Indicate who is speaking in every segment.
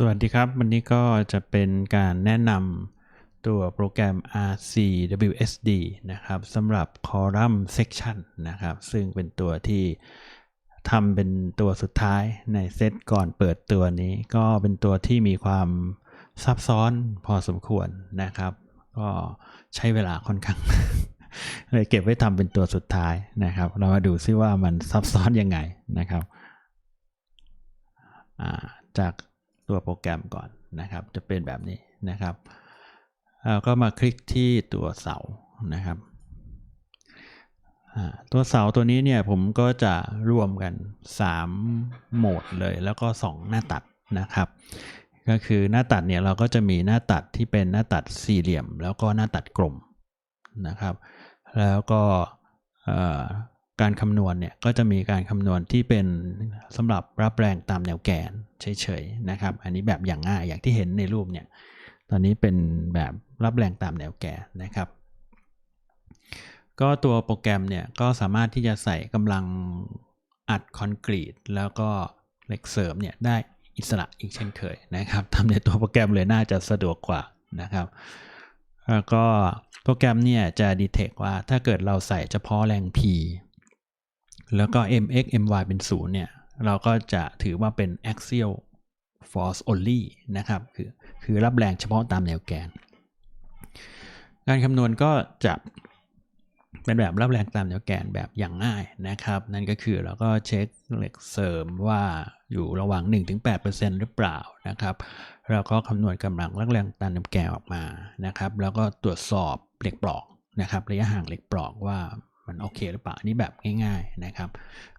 Speaker 1: สวัสดีครับ วันนี้ก็จะเป็นการแนะนำตัวโปรแกรม RCWSD นะครับสำหรับ Column Section นะครับ ซึ่งเป็นตัวที่ทำเป็นตัวสุดท้ายในเซตก่อนเปิดตัวนี้ ก็เป็นตัวที่มีความซับซ้อนพอสมควรนะครับ ก็ใช้เวลาค่อนข้างเลยเก็บไว้ทำเป็นตัวสุดท้ายนะครับ เรามาดูซิว่ามันซับซ้อนยังไงนะครับจาก ตัวโปรแกรมก่อนนะครับ จะเป็นแบบนี้นะครับเราก็มาคลิกที่ตัวเสานะครับตัวเสาตัวนี้เนี่ยผมก็จะรวมกัน 3 โหมดเลยแล้วก็ 2 หน้าตัดนะครับ ก็คือหน้าตัดเนี่ยเราก็จะมีหน้าตัดที่เป็นหน้าตัดสี่เหลี่ยม แล้วก็หน้าตัดกลมนะครับ แล้วก็ การคำนวณเนี่ยก็จะมีการคำนวณที่เป็นสำหรับรับแรงตามแนวแกนเฉยๆนะครับ อันนี้แบบอย่างง่ายอย่างที่เห็นในรูปเนี่ยตอนนี้เป็นแบบรับแรงตามแนวแกนนะครับ ก็ตัวโปรแกรมเนี่ยก็สามารถที่จะใส่กำลังอัดคอนกรีตแล้วก็เหล็กเสริมเนี่ยได้อิสระอีกเช่นเคยนะครับทำในตัวโปรแกรมเลยน่าจะสะดวกกว่านะครับแล้วก็โปรแกรมเนี่ยจะ detect ว่าถ้าเกิดเราใส่เฉพาะแรง P แล้วก็ mx my เป็น 0 เนี่ย เราก็จะถือว่าเป็น axial force only นะครับ คือคือรับแรงเฉพาะตามแนวแกน การคำนวณก็จะเป็นแบบรับแรงตามแนวแกนแบบอย่างง่ายนะครับ นั่นก็คือเราก็เช็คเหล็กเสริมว่าอยู่ระหว่าง 1-8%หรือเปล่านะครับเราก็คำนวณกำลังรับแรงตามแนวแกนออกมานะครับ แล้วก็ตรวจสอบเหล็กปลอกนะครับ ระยะห่างเหล็กปลอกว่า มันโอเคหรือเปล่าอันนี้แบบง่ายๆนะครับ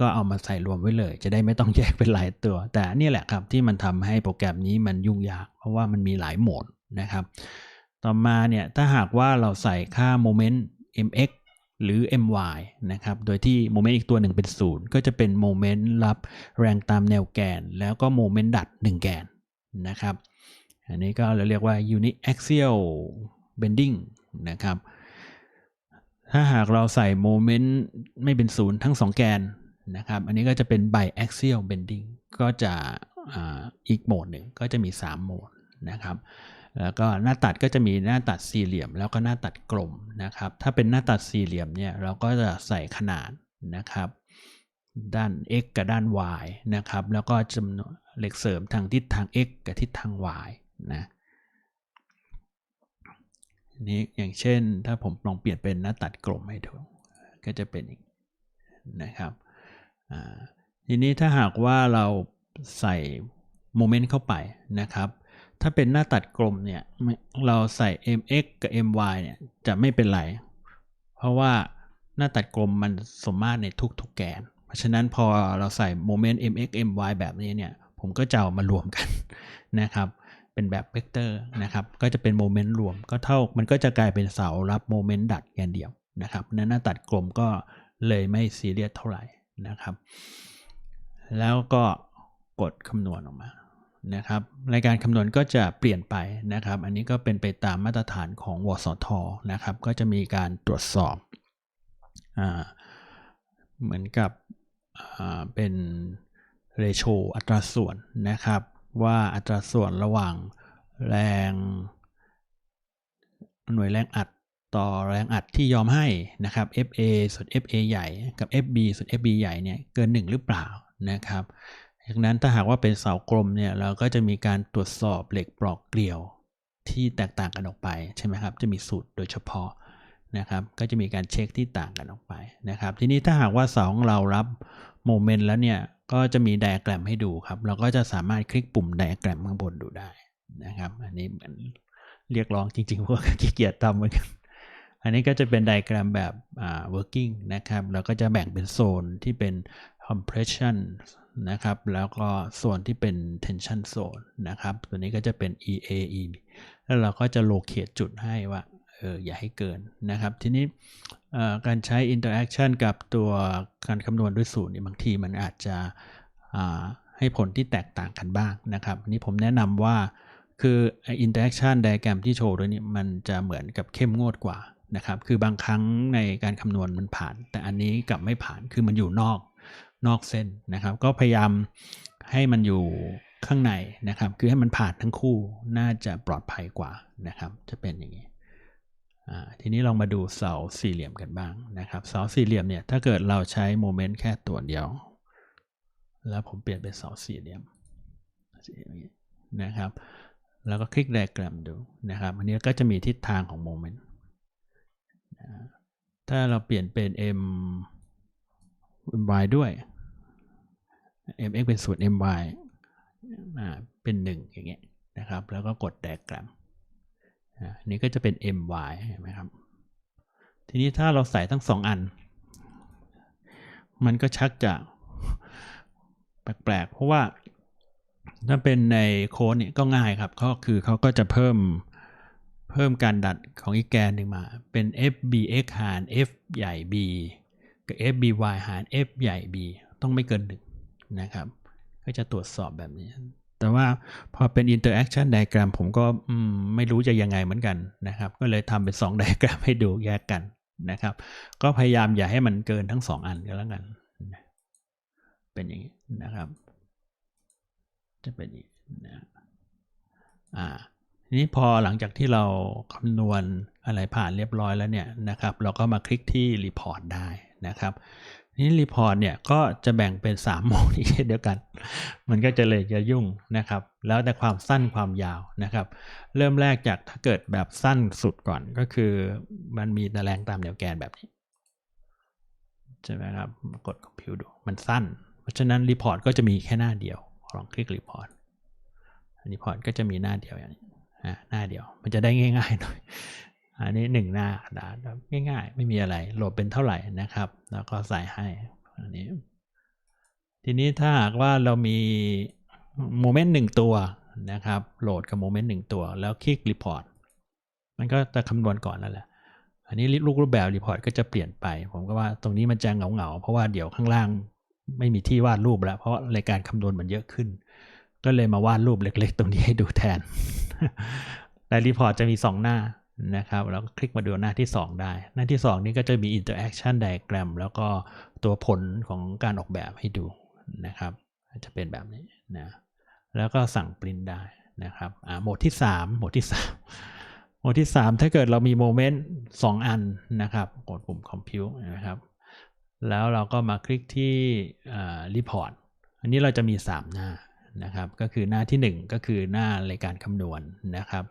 Speaker 1: ก็เอามาใส่รวมไว้เลย จะได้ไม่ต้องแยกเป็นหลายตัว แต่นี่แหละครับที่มันทำให้โปรแกรมนี้มันยุ่งยาก เพราะว่ามันมีหลายโหมดนะครับ ต่อมาเนี่ยถ้าหากว่าเราใส่ค่าโมเมนต์ mx หรือ my นะครับ โดยที่โมเมนต์อีกตัวหนึ่งเป็น 0 ก็จะเป็นโมเมนต์รับแรงตามแนวแกน แล้วก็โมเมนต์ดัด 1 แกนนะครับ อันนี้ก็เราเรียกว่า uniaxial bending นะครับ ถ้าหากเราใส่โมเมนต์ไม่เป็นศูนย์ทั้ง2แกนนะครับ อันนี้ก็จะเป็น biaxial bending ก็จะอาอีกโหมดหนึ่งก็จะมี 3 โหมดนะครับ แล้วก็หน้าตัดก็จะมีหน้าตัดสี่เหลี่ยม แล้วก็หน้าตัดกลมนะครับ ถ้าเป็นหน้าตัดสี่เหลี่ยมเนี่ยเราก็จะใส่ขนาดนะครับ ด้าน x กับด้าน y นะครับ แล้วก็จำนวนเหล็กเสริมทางทิศทาง x กับทิศทาง y นะ นี้อย่างเช่นถ้าผมลองเปลี่ยนเป็นหน้าตัดกลมให้ดูก็จะเป็นอย่างนะครับทีนี้ถ้าหากว่าเราใส่โมเมนต์เข้าไปนะครับ ถ้าเป็นหน้าตัดกลมเนี่ยเราใส่ mx กับ my เนี่ยจะไม่เป็นไร เพราะว่าหน้าตัดกลมมันสมมาตรในทุกๆแกน เพราะฉะนั้นพอเราใส่โมเมนต์ mx my แบบนี้เนี่ยผมก็จะเอามารวมกันนะครับ เป็นแบบเวกเตอร์นะครับ ก็จะเป็นโมเมนต์รวมก็เท่ามันก็จะกลายเป็นเสารับโมเมนต์ดัดแกนเดียวนะครับนั้นหน้าตัดกลมก็เลยไม่ซีเรียสเท่าไหร่นะครับ แล้วก็กดคำนวณออกมานะครับรายการคำนวณก็จะเปลี่ยนไปนะครับ อันนี้ก็เป็นไปตามมาตรฐานของวสทนะครับ ก็จะมีการตรวจสอบอเหมือนกับเป็นเรโชอัตราส่วนนะครับ ว่าอัตราส่วนระหว่างแรง หน่วยแรงอัดต่อแรงอัดที่ยอมให้นะครับ FA ส่วน FA ใหญ่กับ FB ส่วน FB ใหญ่เนี่ยเกิน 1 หรือเปล่านะครับดังนั้นถ้าหากว่าเป็นเสากลมเนี่ยเราก็จะมีการตรวจสอบเหล็กปลอกเกลียวที่แตกต่างกันออกไปใช่ไหมครับจะมีสูตรโดยเฉพาะนะครับก็จะมีการเช็คที่ต่างกันออกไปนะครับ ทีนี้ถ้าหากว่าเสาของเรารับโมเมนต์แล้วเนี่ย ก็จะมีไดอะแกรมให้ดูครับ เราก็จะสามารถคลิกปุ่มไดอะแกรมข้างบนดูได้นะครับ อันนี้เหมือนเรียกร้องจริงๆพวกขี้เกียจทำเหมือนกันอันนี้ก็จะเป็นไดอะแกรมแบบ working นะครับเราก็จะแบ่งเป็นโซนที่เป็น compression นะครับ แล้วก็ส่วนที่เป็น tension zone นะครับ ตัวนี้ก็จะเป็น EAE แล้วเราก็จะ locate จุดให้ว่าเอออย่าให้เกินนะครับ ทีนี้ การใช้ interaction กับตัวการคำนวณด้วยสูตรนี่บางทีมันอาจจะให้ผลที่แตกต่างกันบ้างนะครับนี้ผมแนะนำว่าคือ interaction diagram ที่โชว์ด้วยนี่มันจะเหมือนกับเข้มงวดกว่านะครับ คือบางครั้งในการคำนวณมันผ่าน แต่อันนี้กลับไม่ผ่านคือมันอยู่นอกนอกเส้นนะครับ ก็พยายามให้มันอยู่ข้างในนะครับ คือให้มันผ่านทั้งคู่น่าจะปลอดภัยกว่านะครับ จะเป็นอย่างนี้ ทีนี้ลองมาดูเสาสี่เหลี่ยมกันบ้างนะครับเสาสี่เหลี่ยมเนี่ยถ้าเกิดเราใช้โมเมนต์แค่ตัวเดียว แล้วผมเปลี่ยนเป็นเสาสี่เหลี่ยมนะครับ แล้วก็คลิกไดแกรมดูนะครับอันนี้ก็จะมีทิศทางของโมเมนต์ถ้าเราเปลี่ยนเป็น m y ด้วย mx เป็นสูตร my เป็น 1 อย่างเงี้ยนะครับ แล้วก็กดไดอะแกรม อันนี้ก็จะเป็น my เห็นไหมครับ ทีนี้ถ้าเราใส่ทั้งสองอัน มันก็ชักจะแปลกๆ เพราะว่าถ้าเป็นในโค้ดเนี่ยก็ง่ายครับก็คือเขาก็จะเพิ่มเพิ่มการดัดของอีกแกนหนึ่งมา เป็น fbx หาร f ใหญ่ b กับ fby หาร f ใหญ่ b ต้องไม่เกินหนึ่งนะครับ ก็จะตรวจสอบแบบนี้ แต่ว่าพอเป็น interaction diagram ผมก็มไม่รู้จะยังไงเหมือนกันนะครับ ก็เลยทำเป็น 2 diagram ให้ดูแยกกันนะครับ ก็พยายามอย่าให้มันเกินทั้ง 2 อันก็แล้วกัน เป็นอย่างนี้นะครับ จะเป็นอย่างนี้นะอ่าทีนี้พอหลังจากที่เราคำนวณอะไรผ่านเรียบร้อยแล้วเนี่ยนะครับ เราก็มาคลิกที่ report ได้นะครับ ทีนี้ report เนี่ยก็จะแบ่งเป็น 3 โหมดอีกเช่นเดียวกัน มันก็จะเลยจะยุ่งนะครับ แล้วแต่ความสั้นความยาวนะครับ เริ่มแรกจากถ้าเกิดแบบสั้นสุดก่อนก็คือ มันมีตารางตามแนวแกนแบบนี้ใช่ไหมครับกดคอมพิวดูมันสั้น เพราะฉะนั้นรีพอร์ตก็จะมีแค่หน้าเดียวลองคลิกรีพอร์ตรีพอร์ตก็จะมีหน้าเดียวอย่างนี้หน้าเดียว มันจะได้ง่ายๆหน่อย อันนี้หนึ่งหน้ากระดาษง่ายๆ ไม่มีอะไรโหลดเป็นเท่าไหร่นะครับ แล้วก็ใส่ให้อันนี้ ทีนี้ถ้าหากว่าเรามีโมเมนต์หนึ่งตัวนะครับโหลดกับโมเมนต์หนึ่งตัว แล้วคลิกรีพอร์ตมันก็จะคำนวณก่อนแล้วแหละอันนี้รูปรูปแบบรีพอร์ตก็จะเปลี่ยนไป ผมก็ว่าตรงนี้มันจะเหงาเหงาเพราะว่าเดี๋ยวข้างล่างไม่มีที่วาดรูปแล้ว เพราะรายการคำนวณมันเยอะขึ้น ก็เลยมาวาดรูปเล็ก ๆ ตรงนี้ให้ดูแทนแต่รีพอร์ตจะมี 2 หน้า นะครับแล้วก็คลิกมาดูหน้าที่ 2 ได้ หน้าที่ 2 นี้ก็จะมี interaction diagram แล้วก็ตัวผลของการออกแบบให้ดูนะครับจะเป็นแบบนี้นะแล้วก็สั่งปริ้นได้นะครับอ่าโหมดที่ 3 โหมดที่ 3 โหมดที่ 3 ถ้าเกิดเรามีโมเมนต์2อันนะครับกดปุ่ม compute นะครับ แล้วเราก็มาคลิกที่ report อันนี้เราจะมี 3 หน้านะครับ ก็คือหน้าที่ 1 ก็คือหน้ารายการคำนวณนนะครับ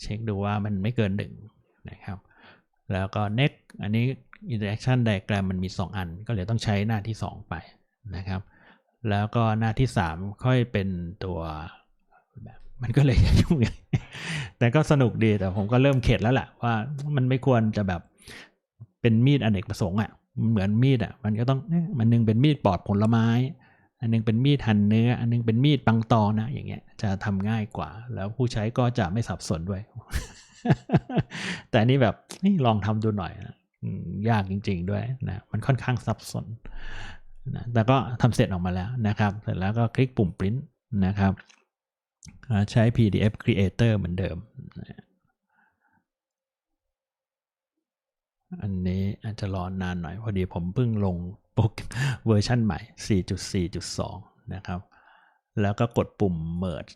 Speaker 1: เช็คดูว่ามันไม่เกิน1นะครับ แล้วก็ next อันนี้ interaction diagram มันมี 2 อัน ก็เลยต้องใช้หน้าที่ 2 ไปนะครับ แล้วก็หน้าที่ 3 ค่อยเป็นตัวแบบมันก็เลยยุ่งแต่ก็สนุกดีแต่ผมก็เริ่มเข็ดแล้วแหละว่ามันไม่ควรจะแบบเป็นมีดอเนกประสงค์อะเหมือนมีดอะมันก็ต้องมันนึงเป็นมีดปอดผลไม้ อันนึงเป็นมีดหั่นเนื้อ อันนึงเป็นมีดปังตอนะ อย่างเงี้ยจะทำง่ายกว่า แล้วผู้ใช้ก็จะไม่สับสนด้วย แต่นี่แบบนี่ลองทำดูหน่อยนะยากจริง ๆด้วยนะมันค่อนข้างสับสนนะแต่ก็ทำเสร็จออกมาแล้วนะครับ เสร็จแล้วก็คลิกปุ่ม print นะครับใช้ PDF Creator เหมือนเดิม อันนี้อาจจะรอนานหน่อยพอดีผมเพิ่งลง โปรเวอร์ชันใหม่ 4.4.2 นะครับ แล้วก็กดปุ่ม merge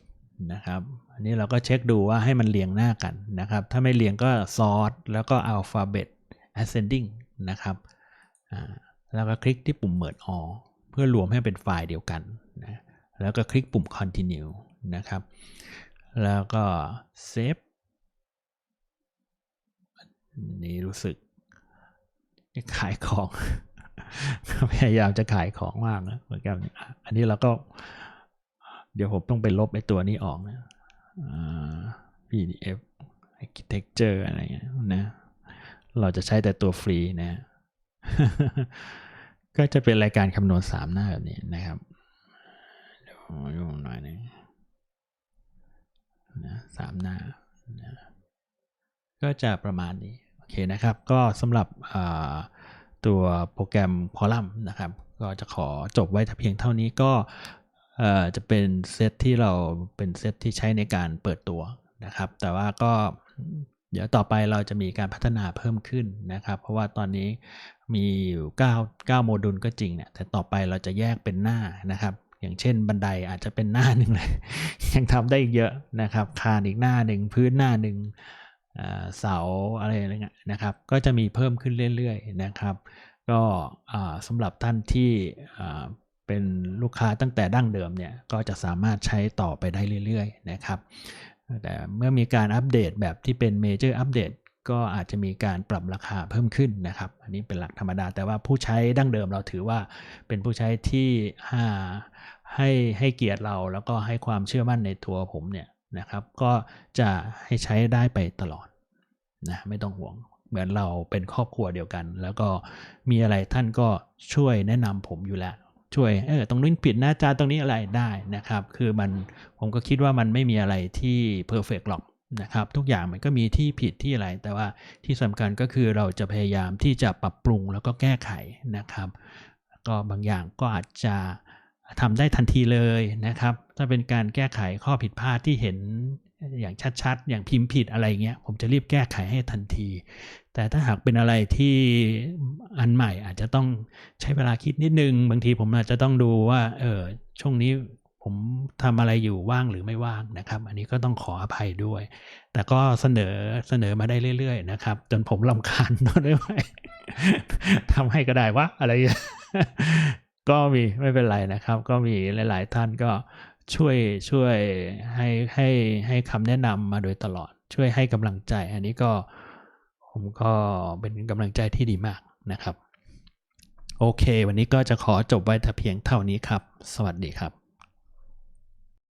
Speaker 1: นะครับ อันนี้เราก็เช็คดูว่าให้มันเรียงหน้ากันนะครับ ถ้าไม่เรียงก็ sort แล้วก็ alphabet ascending นะครับ แล้วก็คลิกที่ปุ่ม merge all เพื่อรวมให้เป็นไฟล์เดียวกันนะแล้วก็คลิกปุ่ม continue นะครับ แล้วก็ save นี่รู้สึกขายของ พยายามจะขายของมากนะเหมือนกันอันนี้เราก็ เดี๋ยวผมต้องไปลบไอ้ตัวนี้ออกนะ PDF architecture อะไรเงี้ยนะ เราจะใช้แต่ตัวฟรีนะ ก็จะเป็นรายการคำนวณ3หน้าแบบนี้นะครับเดี๋ยวดูหน่อยนึงนะสามหน้านะก็จะประมาณนี้ โอเคนะครับ ก็สำหรับ ตัวโปรแกรมคอลัมน์นะครับ ก็จะขอจบไว้เพียงเท่านี้ก็จะเป็นเซตที่เราเป็นเซตที่ใช้ในการเปิดตัวนะครับ แต่ว่าก็เดี๋ยวต่อไปเราจะมีการพัฒนาเพิ่มขึ้นนะครับ เพราะว่าตอนนี้มีอยู่9 9โมดูลก็จริงเนี่ยแต่ต่อไปเราจะแยกเป็นหน้านะครับ อย่างเช่นบันไดอาจจะเป็นหน้าหนึ่งเลย ยังทำได้อีกเยอะนะครับ คานอีกหน้าหนึ่งพื้นหน้าหนึ่ง เสาอะไรอะไรเงี้ยนะครับ ก็จะมีเพิ่มขึ้นเรื่อยๆนะครับ ก็สำหรับท่านที่เป็นลูกค้าตั้งแต่ดั้งเดิมเนี่ยก็จะสามารถใช้ต่อไปได้เรื่อยๆนะครับแต่เมื่อมีการอัปเดตแบบที่เป็นเมเจอร์อัปเดตก็อาจจะมีการปรับราคาเพิ่มขึ้นนะครับ อันนี้เป็นหลักธรรมดา แต่ว่าผู้ใช้ดั้งเดิมเราถือว่าเป็นผู้ใช้ที่ให้ให้เกียรติเราแล้วก็ให้ความเชื่อมั่นในตัวผมเนี่ย นะครับ ก็จะให้ใช้ได้ไปตลอดนะไม่ต้องห่วง เหมือนเราเป็นครอบครัวเดียวกัน แล้วก็มีอะไรท่านก็ช่วยแนะนำผมอยู่แล้วช่วยเออตรงนี้ผิดนะอาจารย์ตรงนี้อะไรได้นะครับ คือมันผมก็คิดว่ามันไม่มีอะไรที่เพอร์เฟกหรอกนะครับ ทุกอย่างมันก็มีที่ผิดที่อะไร แต่ว่าที่สำคัญก็คือเราจะพยายามที่จะปรับปรุงแล้วก็แก้ไขนะครับ ก็บางอย่างก็อาจจะ ทำได้ทันทีเลยนะครับ ถ้าเป็นการแก้ไขข้อผิดพลาดที่เห็นอย่างชัดๆ อย่างพิมพ์ผิดอะไรเงี้ย ผมจะรีบแก้ไขให้ทันที แต่ถ้าหากเป็นอะไรที่อันใหม่อาจจะต้องใช้เวลาคิดนิดนึง บางทีผมอาจจะต้องดูว่า เออ ช่วงนี้ผมทำอะไรอยู่ว่างหรือไม่ว่างนะครับ อันนี้ก็ต้องขออภัยด้วย แต่ก็เสนอเสนอมาได้เรื่อย ๆ นะครับ จนผมลำคาญทนไม่ไหวทำให้ก็ได้วะอะไร ก็มีไม่เป็นไรนะครับ ก็มีหลาย ๆ ท่านก็ช่วยช่วยให้ให้ให้คำแนะนำมาโดยตลอด ช่วยให้กำลังใจ อันนี้ก็ผมก็เป็นกำลังใจที่ดีมากนะครับ โอเค วันนี้ก็จะขอจบไว้แต่เพียงเท่านี้ครับ สวัสดีครับ